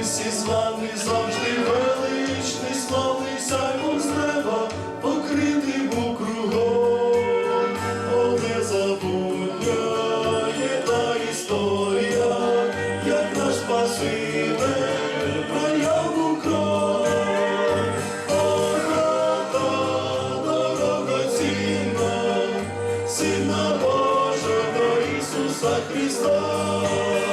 призваний завжди величний, славний сяйвом з неба, покритий був кругом, О, незабутня є та історія, як наш Спаситель прояв у кров. О, хата дорогоцінна, Сина Божого Ісуса Христа.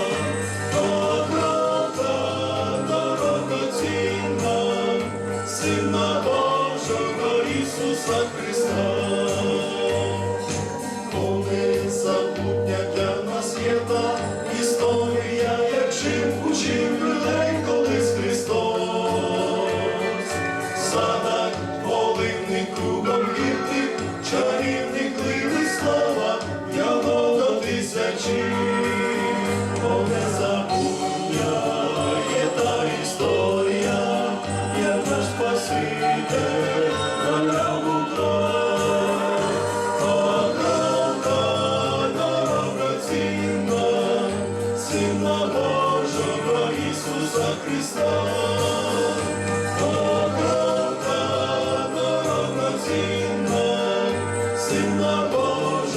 Поливних кругом гірких, чарівних ливих слова, його до тисячі. О, незабутня є та історія, як наш Спаситель наляв у кров дорогоцінна, Сина Божого Ісуса Христа.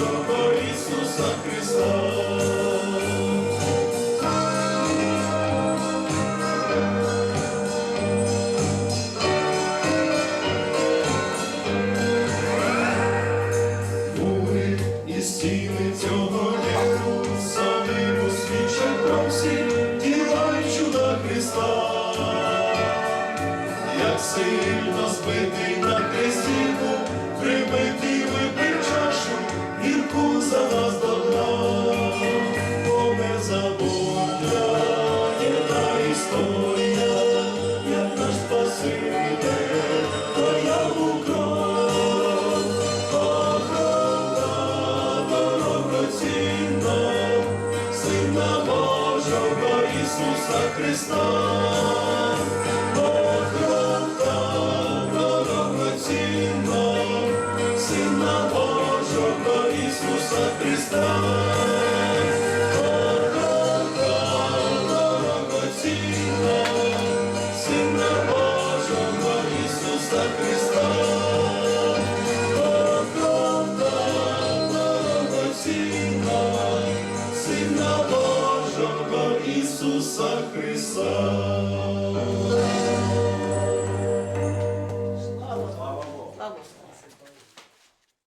Божого Ісуса Христа. Мури і стіни цього Єрусалиму свідчать про всі діла й чуда як сильно збитий на хресті прибитий Ісуса Христа, Бога дорогоцінна, Сина Божого Ісуса Христа, Христа.